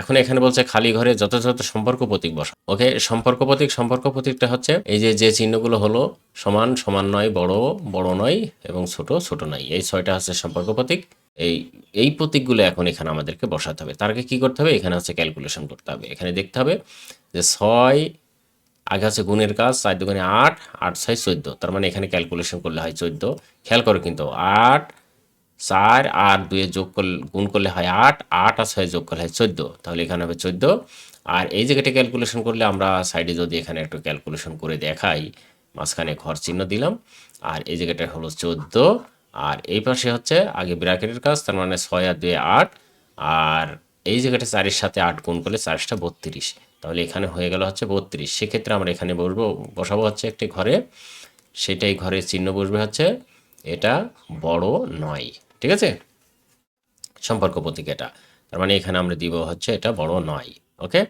এখন এখানে বলছে খালি ঘরে যথাযথ সম্পর্ক প্রতীক বসা ওকে, সম্পর্ক প্রতীক, সম্পর্ক প্রতীকটা হচ্ছে এই যে যে চিহ্নগুলো হলো সমান সমান নয়, বড় বড় নয় এবং ছোট ছোট নয় এই ছয়টা হচ্ছে সম্পর্ক প্রতীক। এই এই প্রতীকগুলো এখন এখানে আমাদেরকে বসাতে হবে। তার আগে কী করতে হবে? এখানে হচ্ছে ক্যালকুলেশন করতে হবে। এখানে দেখতে হবে যে ছয়, আগে আছে গুণের কাজ, চার দুগুণে আট আট ছয় চোদ্দ। তার মানে এখানে ক্যালকুলেশন করলে হয় চোদ্দ। খেয়াল করো কিন্তু, আট চার আর দুয়ে যোগ করলে, গুণ করলে হয় আট আট আর ছয় যোগ করলে হয় চোদ্দ। তাহলে এখানে হবে চোদ্দ। আর এই জায়গাটা ক্যালকুলেশন করলে আমরা সাইডে যদি এখানে একটু ক্যালকুলেশন করে দেখাই, মাঝখানে ঘর চিহ্ন দিলাম। আর এই জায়গাটা হলো চোদ্দ। আর এই পাশে হচ্ছে আগে ব্র্যাকেটের কাজ, তার মানে ছয় আর দুয়ে আট। আর এই জায়গাটা চারের সাথে আট গুণ করলে চারটা বত্রিশ। তাহলে এখানে হয়ে গেল হচ্ছে বত্রিশ। সেক্ষেত্রে আমরা এখানে বসবো, বসাবো হচ্ছে একটি ঘরে। সেটাই ঘরের চিহ্ন বসবে হচ্ছে, এটা বড় নয়। ঠিক আছে? সম্পর্ক প্রতীক এটা। তার মানে এখানে আমরা দিব হচ্ছে এটা বড় নয় ওকে